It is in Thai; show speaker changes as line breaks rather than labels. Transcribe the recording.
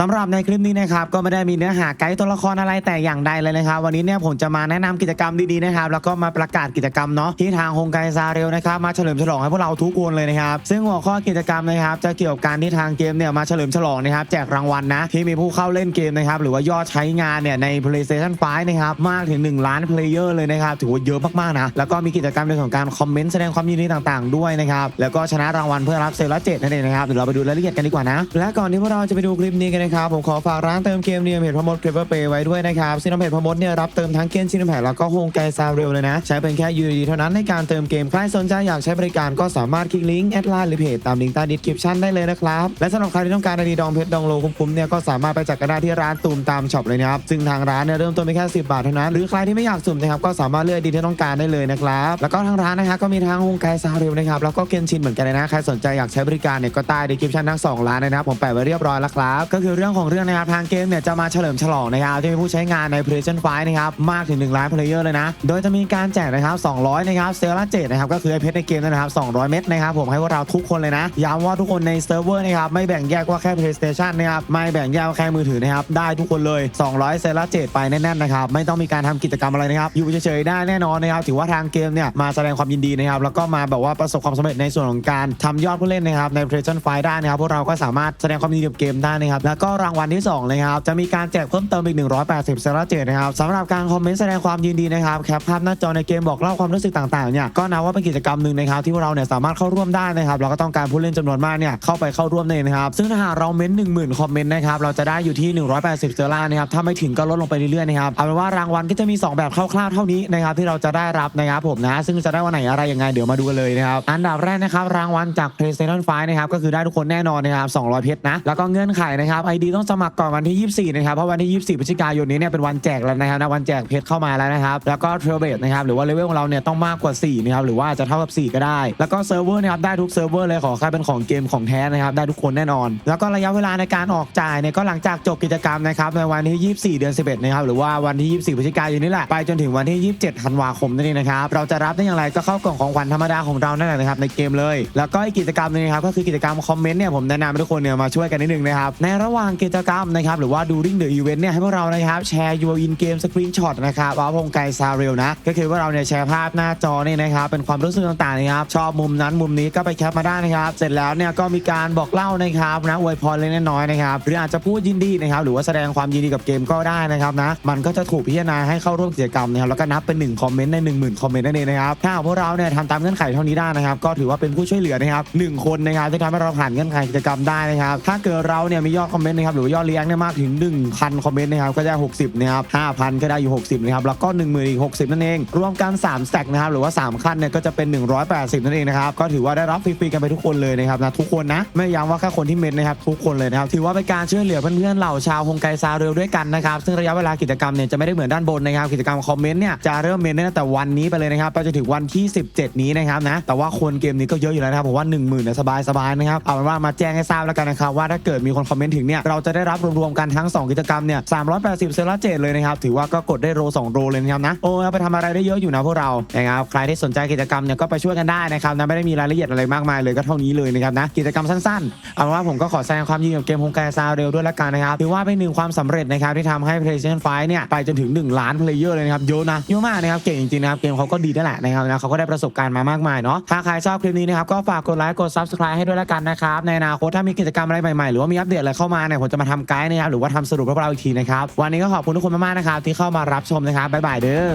สำหรับในคลิปนี้นะครับก็ไม่ได้มีเนื้อหาไกด์ตัวละครอะไรแต่อย่างใดเลยนะครับ วันนี้เนี่ยผมจะมาแนะนำกิจกรรมดีๆนะครับแล้วก็มาประกาศกิจกรรมเนาะที่ทางฮงไกซาเรลนะครับมาเฉลิมฉลองให้พวกเราทุกคนเลยนะครับซึ่งหัวข้อกิจกรรมนะครับจะเกี่ยวกับการที่ทางเกมเนี่ยมาเฉลิมฉลองนะครับแจกรางวัลนะที่มีผู้เข้าเล่นเกมนะครับหรือว่ายอดใช้งานเนี่ยใน PlayStation 5นะครับมากถึง 1 ล้านเพลเยอร์เลยนะครับถือว่าเยอะมากๆนะแล้วก็มีกิจกรรมในส่วนของการคอมเมนต์แสดงความยินดีต่างๆ ด้วยนะครับแล้วก็ชนะรางวัลเพื่อรับเซลล์เจ็ดนั่นเองนะครับเดี๋ยวเราไปดูรายละเอียดกันดีกว่านะและก่อนที่พวกเราจะไปดูคลิปนี้กันนะครับ ผมขอฝากร้านเติมเกมเนียมเพจพมดเคลเวอร์เปย์ไว้ด้วยนะครับซึ่งทางเพจพมดเนี่ยรับเติมทั้งเกมชินแพแล้วก็โฮงไกซาเรลเลยนะ ใช้เป็นแค่ UID เท่านั้นในการเติมเกมใครสนใจอยากใช้บริการก็สามารถคลิกลิงก์แอดไลน์หรือเพจตามลิงก์ใต้ดีสคริปชั่นได้เลยนะครับและสำหรับใครที่ต้องการไอดีดองเพชรดองโลคุ้มๆเนี่ยก็สามารถไปจัดกันได้ที่ร้านตูมตามช็อปเลยนะครับซึ่งทางร้านเนี่ยเริ่มต้นเพียงแค่ 10 บาทเท่านั้น หรือใครที่ไม่อยากสุ่มนะครับก็สามารถเลือกดีที่ต้องการได้เลยนะครับแล้วก็ทางร้านนะครับก็มีทั้งโฮงไกซาเรลนะครับแล้วก็เกนชินเหมือนกันเลยนะใครสนใจอยากใช้บริการเนี่ยก็ใต้ดีสคริปชั่นทั้งสองร้านนะครับผมแปะไว้เรียบร้อยแล้วครับก็คือเรื่องของเรื่องนะครับทางเกมเนี่ยจะมาเฉลิมฉลองนะครับที่มีผู้ใช้งานใน PlayStation 5นะครับมากถึง1ล้านเพลเยอร์เลยนะ โดยจะมีการแจกนะครับ200นะครับเซลล์เจ็ดนะครับก็คือไอเพชรในเกมนะครับ200 เม็ดนะครับผมให้พวกเราทุกคนเลยนะย้ำว่าทุกคนในเซิร์ฟเวอร์นะครับไม่แบ่งแยกว่าแค่ PlayStation นะครับไม่แบ่งแยกว่าแค่มือถือนะครับได้ทุกคนเลย 200 เซลล์เจ็ดไปแน่นๆนะครับไม่ต้องมีการทำกิจกรรมอะไรนะครับอยู่เฉยๆได้แน่นอนนะครับถือว่าทางเกมเนี่ยมาแสดงความยินดีนะครับแล้วก็มาแบบว่าประสบความสำเร็จในส่วนของการทำยอดผู้เล่นนะครับใน PlayStation 5ได้นะครับพวกเราก็สามารถแสดงความยินดีกับเกมได้นะครับแล้วก็รางวัลที่สองนะครับจะมีการแจกเพิ่มเติมอีก 180เซลล์เจ็ดนะครับสำหรับการคอมเมนต์แสดงความยินดีนะครับแคปภาพหน้าจอในเกมบอกเล่าความรู้สึกต่างๆเนี่ยก็นับว่าเป็นกิจกรรมหนึ่งนะครับที่พวกเราเนี่ยสามารถเข้าร่วมได้นะครับเราก็ต้องการผู้เล่นจำนวนมากเนี่ยเข้าไปเข้าร่วมเลยนะครับซึ่งถ้าหากเราเม้น1 0,000คอมเมนต์นะครับเราจะได้อยู่ที่ 180เซลล์นะครับถ้าไม่ถึงก็ลดลงไปเรื่อยๆนะครับเอาเป็นว่ารางวัลก็จะมี 2 แบบคร่าวๆเท่านี้นะครับที่เราจะได้รับนะครับผมนะซึ่งจะได้วันไหนอะไรยังไงเดี๋ยวมาดูกันเลยนะครับอันดับแรกนะครับรางวัลจาก PlayStation 5นะครับก็คือได้ทุกคนแน่นอนนะครับ200เพชรนะแล้วก็เงื่อนไขนะครับ ID ต้องสมัครก่อนวันที่ 24 นะครับ เพราะวันที่ 24พฤศจิกายนนี้เนี่ยเป็นวันแจกแล้วนะครับนะวันแจกเพชรเข้ามาแล้วนะครับ แล้วก็เทรเบตนะครับหรือว่าเลเวลของเราเนี่ยต้องมากกว่า4นะครับหรือว่าจะเท่ากับ 4 ก็ได้ แล้วก็เซิร์ฟเวอร์นะครับได้ทุกเซิร์ฟเวอร์เลยขอแค่เป็นของเกมของแท้นะครับได้ทุกคนแน่นอน แล้วก็ระยะเวลาในการออกจ่ายเนี่ยก็หลังจากจบกิจกรรมนะครับในวันที่ 24 เดือน 11 นะครับหรือว่าวันที่ 24พฤศจิกายนนี้แหละไปจนถึงวันที่ 27ธันวาคมนั่นเองนะครับเราจะรับได้อย่างไรก็เข้ากล่องของขวัญธรรมดาของเรานั่นแหละนะครับในเกมเลย แล้วก็อีกกิจกรรมนึงครับก็คือกิจกรรมคอมเมนต์เนี่ยผมแนะนำให้ทุกคนเนี่ยมาช่วยกันนิดนึงนะครับในระหว่างางกิจกรรมนะครับหรือว่า during the event เนี่ยให้พวกเรานะครับแชร์ your in game screenshot นะครับว่าพงไกซาเรลนะก็คือว่าเราเนี่ยแชร์ภาพหน้าจอเนี่ยนะครับเป็นความรู้สึกต่างๆนะครับชอบมุมนั้นมุมนี้ก็ไปแคปมาได้นะครับเสร็จแล้วเนี่ยก็มีการบอกเล่านะครับนะอวยพรเล็กน้อยนะครับหรืออาจจะพูดยินดีนะครับหรือว่าแสดงความยินดีกับเกมก็ได้นะครับนะมันก็จะถูกพิจารณาให้เข้าร่วมกิจกรรมนะครับแล้วก็นับเป็น1คอมเมนต์ใน1 0,000คอมเมนต์นั่นเองนะครับถ้าหากพวกเราเนี่ยทำตามเงื่อนไขเท่านี้ได้นะครับก็ถือว่าเป็นผู้ช่วยเหลือนะครับหนึ่งคนนะครับที่ทำให้เราผ่านเงื่อนไขกิจกรรมได้นะครับถ้าเกิดเราเนี่ยมียอดคอมเมนนต์นะครับหรือยอดเลี้ยงเนี่ยมากถึง 1,000 คอมเมนต์นะครับก็ได้ 60นะครับ5,000 ก็ได้อยู่ 60นะครับแล้วก็10,000อีก60 นั่นเอง รวมกัน3สแต็กนะครับหรือว่า 3 ขั้นเนี่ยก็จะเป็น 180 นั่นเองนะครับก็ถือว่าได้รับฟรีๆกันไปทุกคนเลยนะครับนะทุกคนนะไม่ย้ำว่าแค่คนที่เมนนะครับทุกคนเลยนะครับถือว่าเป็นการช่วยเหลือเพื่อนๆเหล่าชาวฮงไกซาเรลด้วยกันนะครับซึ่งระยะเวลากิจกรรมเนี่ยจะไม่ได้เหมือนด้านบนนะครับกิจกรรมคอมเมนต์เนี่ยจะเริ่มเมนได้ตั้งแต่วันนี้ไปเลยนะครับไปจนถึงวันที่ 17 นี้นะครับนะแต่ว่าคนเกมนี้ก็เยอะอยู่แล้วนะครับผมว่า 1 0,000เนี่ยสบายๆนะครับเอาเป็นว่ามาแจ้งให้ทราบแล้วกันนะครับว่าถ้าเกิดมีคนคอมเมนต์ถึงเนี่ยเราจะได้รับรวมๆกันทั้ง 2 กิจกรรมเนี่ย380 เซลล์เจดเลยนะครับ ถือว่าก็กดได้โร2โรเลยนะครับนะโอ้เอาไปทำอะไรได้เยอะอยู่นะพวกเรานะครับใครที่สนใจกิจกรรมเนี่ยก็ไปช่วยกันได้นะครับนะไม่ได้มีรายละเอียดอะไรมากมายเลยก็เท่านี้เลยนะครับนะกิจกรรมสั้นๆเอาเป็นว่าผมก็ขอแสดงความยินดีกับเกมฮงไกซาวเรลด้วยละกันนะครับถือว่าเป็นหนึ่งความสำเร็จนะครับที่ทำให้ PlayStation 5เนี่ยไปจนถึง 1 ล้านเพลเยอร์เลยนะครับเยอะนะเยอะมากนะครับเก่งจริงๆนะครับเกมเขาก็ดีนั่นแหละนะครับนะเขาก็ได้ประสบการณ์มามากมายเนาะถ้าใครชอบคลิปนี้นะครับก็ฝากกดไลค์กด Subscribe ให้ด้วยละกันนะครับในอนาคตถ้ามีกิจกรรมอะไรใหม่ๆหรือว่ามีอัปเดตอะไรเข้ามาเนี่ยผมจะมาทำไกด์นะครับหรือว่าทำสรุปให้พวกเราอีกทีนะครับวันนี้ก็ขอบคุณทุกคนมากๆนะครับที่เข้ามารับชมนะครับบ๊ายบายเด้อ